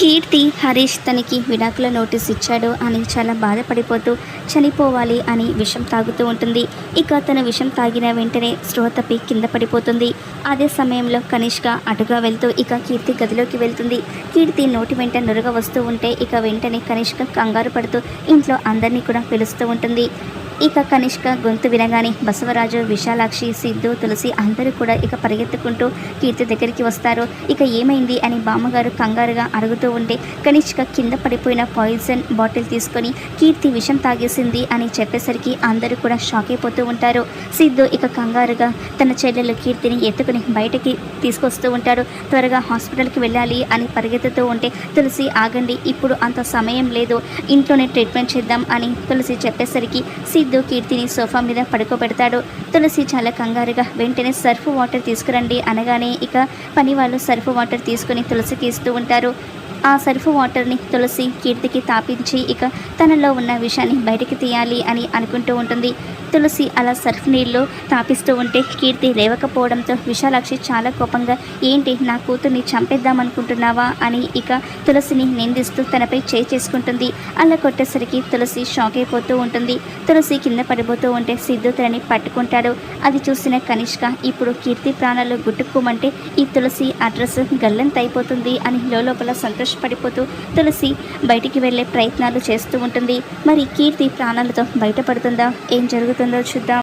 కీర్తి హరీష్ తనకి విడాకుల నోటీస్ ఇచ్చాడు అని చాలా బాధపడిపోతూ చనిపోవాలి అని విషం తాగుతూ ఉంటుంది. ఇక తన విషం తాగిన వెంటనే స్పృహ తప్పి కింద పడిపోతుంది. అదే సమయంలో కనిష్క అటుగా వెళ్తూ ఇక కీర్తి గదిలోకి వెళ్తుంది. కీర్తి నోటి వెంట నురగ వస్తూ ఉంటే ఇక వెంటనే కనిష్క కంగారు పడుతూ ఇంట్లో అందరినీ కూడా పిలుస్తూ ఉంటుంది. ఇక కనిష్క గొంతు వినగానే బసవరాజు విశాలాక్షి సిద్ధు తులసి అందరూ కూడా ఇక పరిగెత్తుకుంటూ కీర్తి దగ్గరికి వస్తారు. ఇక ఏమైంది అని బామ్మగారు కంగారుగా అడుగుతూ ఉంటే కనిష్క కింద పడిపోయిన పాయిజన్ బాటిల్ తీసుకొని కీర్తి విషం తాగేసింది అని చెప్పేసరికి అందరూ కూడా షాక్ అయిపోతూ ఉంటారు. సిద్ధు ఇక కంగారుగా తన చెల్లెలు కీర్తిని ఎత్తుకుని బయటకి తీసుకొస్తూ ఉంటాడు. త్వరగా హాస్పిటల్కి వెళ్ళాలి అని పరిగెత్తుతూ ఉంటే తులసి ఆగండి ఇప్పుడు అంత సమయం లేదు ఇంట్లోనే ట్రీట్మెంట్ చేద్దాం అని తులసి చెప్పేసరికి సిద్ధు కీర్తిని సోఫా మీద పడుకోబెడతాడు. తులసి చాలా కంగారుగా వెంటనే సర్ఫ్ వాటర్ తీసుకురండి అనగానే ఇక పని వాళ్ళు సర్ఫ్ వాటర్ తీసుకుని తులసికి ఇస్తూ ఉంటారు. ఆ సర్ఫ్ వాటర్ని తులసి కీర్తికి తాపించి ఇక తనలో ఉన్న విషయాన్ని బయటికి తీయాలి అని అనుకుంటూ ఉంటుంది. తులసి అలా సర్ఫ్ నీళ్ళు తాపిస్తూ ఉంటే కీర్తి లేవకపోవడంతో విశాలాక్షి చాలా కోపంగా ఏంటి నా కూతుర్ని చంపేద్దామనుకుంటున్నావా? అని ఇక తులసిని నిందిస్తూ తనపై చేయి చేసుకుంటుంది. అలా కొట్టేసరికి తులసి షాక్ అయిపోతూ ఉంటుంది. తులసి కింద పడిపోతూ ఉంటే సిద్ధు తనని పట్టుకుంటాడు. అది చూసిన కనిష్క ఇప్పుడు కీర్తి ప్రాణాలు గుట్టుకోమంటే ఈ తులసి అడ్రస్ గల్లంత అయిపోతుంది అని లోపల సంతోషం పడిపోతూ తులసి బయటికి వెళ్ళే ప్రయత్నాలు చేస్తూ ఉంటుంది. మరి కీర్తి ప్రాణాలతో బయటపడుతుందా? ఏం జరుగుతుందో చూద్దాం.